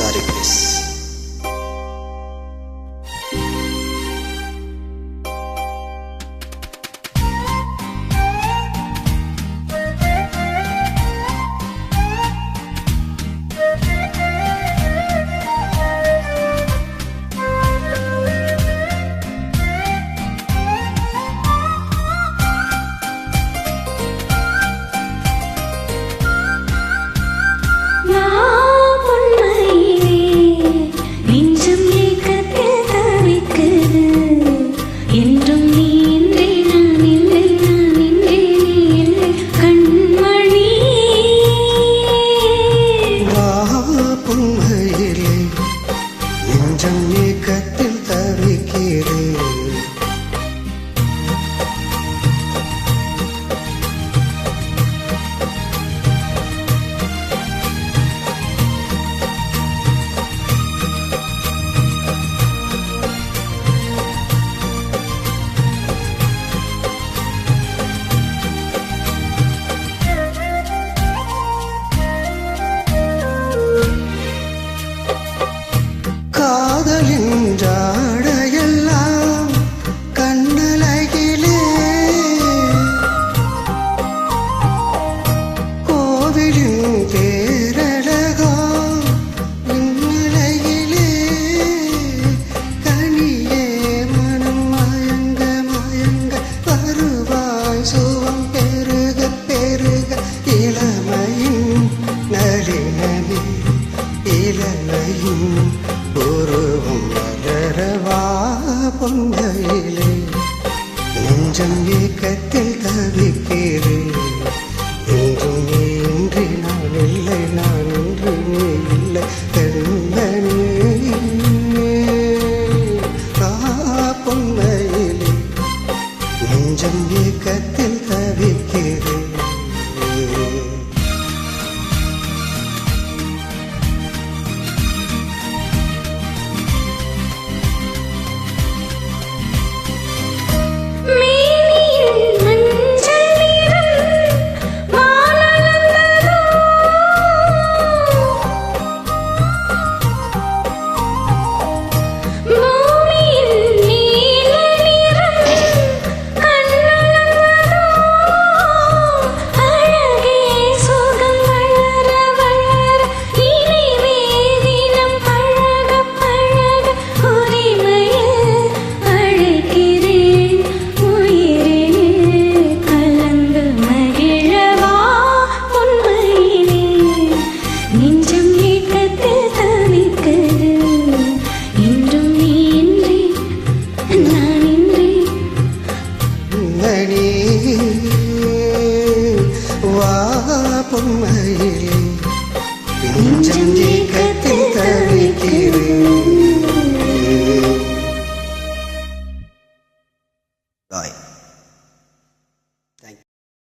I'm sorry. காதலின் கண்ணலகிலே கோவிலின் தேரழகோ விண்மலையிலே. கனியே மனம் மயங்க மயங்க வருவாய் சுகம் பெருக பெருக இளமையின் நளினமே இளமையின் பொங்கையிலே நெஞ்சம் ஏக்கத்தில் தவிக்கிறேன் என்றும் நீ இன்றி நான் இல்லை நான் இன்று நீ இல்லை கண்மணி ஆ பொன்மையிலே நெஞ்சம் ஏக்கத்தில் தவிக்கிறேன் பொன்மையிலே நெஞ்சம் ஏக்கத்தில் தவிக்கிறேன்